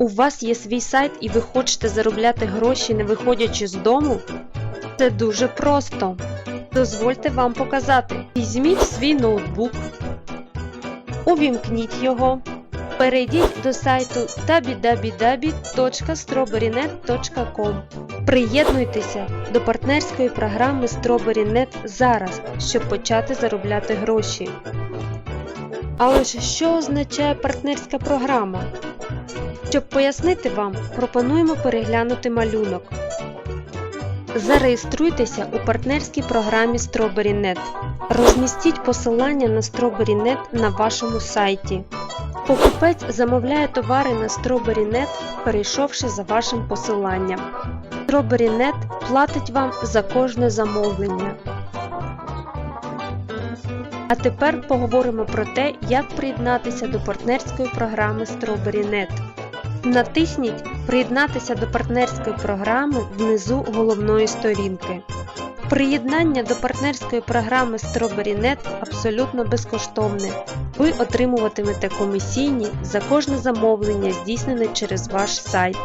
У вас є свій сайт і ви хочете заробляти гроші не виходячи з дому? Це дуже просто. Дозвольте вам показати. Візьміть свій ноутбук, увімкніть його, перейдіть до сайту www.strawberrynet.com. Приєднуйтеся до партнерської програми StrawberryNet зараз, щоб почати заробляти гроші. Але ж що означає партнерська програма? Щоб пояснити вам, пропонуємо переглянути малюнок. Зареєструйтеся у партнерській програмі StrawberryNet. Розмістіть посилання на StrawberryNet на вашому сайті. Покупець замовляє товари на StrawberryNet, перейшовши за вашим посиланням. StrawberryNet платить вам за кожне замовлення. А тепер поговоримо про те, як приєднатися до партнерської програми StrawberryNet. Натисніть Приєднатися до партнерської програми внизу головної сторінки. Приєднання до партнерської програми StrawberryNet абсолютно безкоштовне. Ви отримуватимете комісійні за кожне замовлення, здійснене через ваш сайт.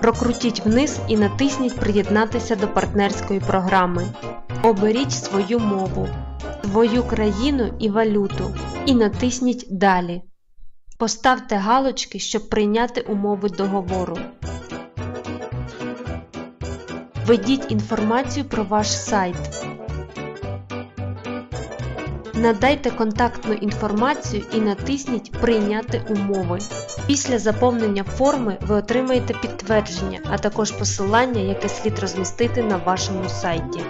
Прокрутіть вниз і натисніть Приєднатися до партнерської програми. Оберіть свою мову, свою країну і валюту і натисніть Далі. Поставте галочки, щоб прийняти умови договору. Введіть інформацію про ваш сайт. Надайте контактну інформацію і натисніть Прийняти умови. Після заповнення форми ви отримаєте підтвердження, а також посилання, яке слід розмістити на вашому сайті.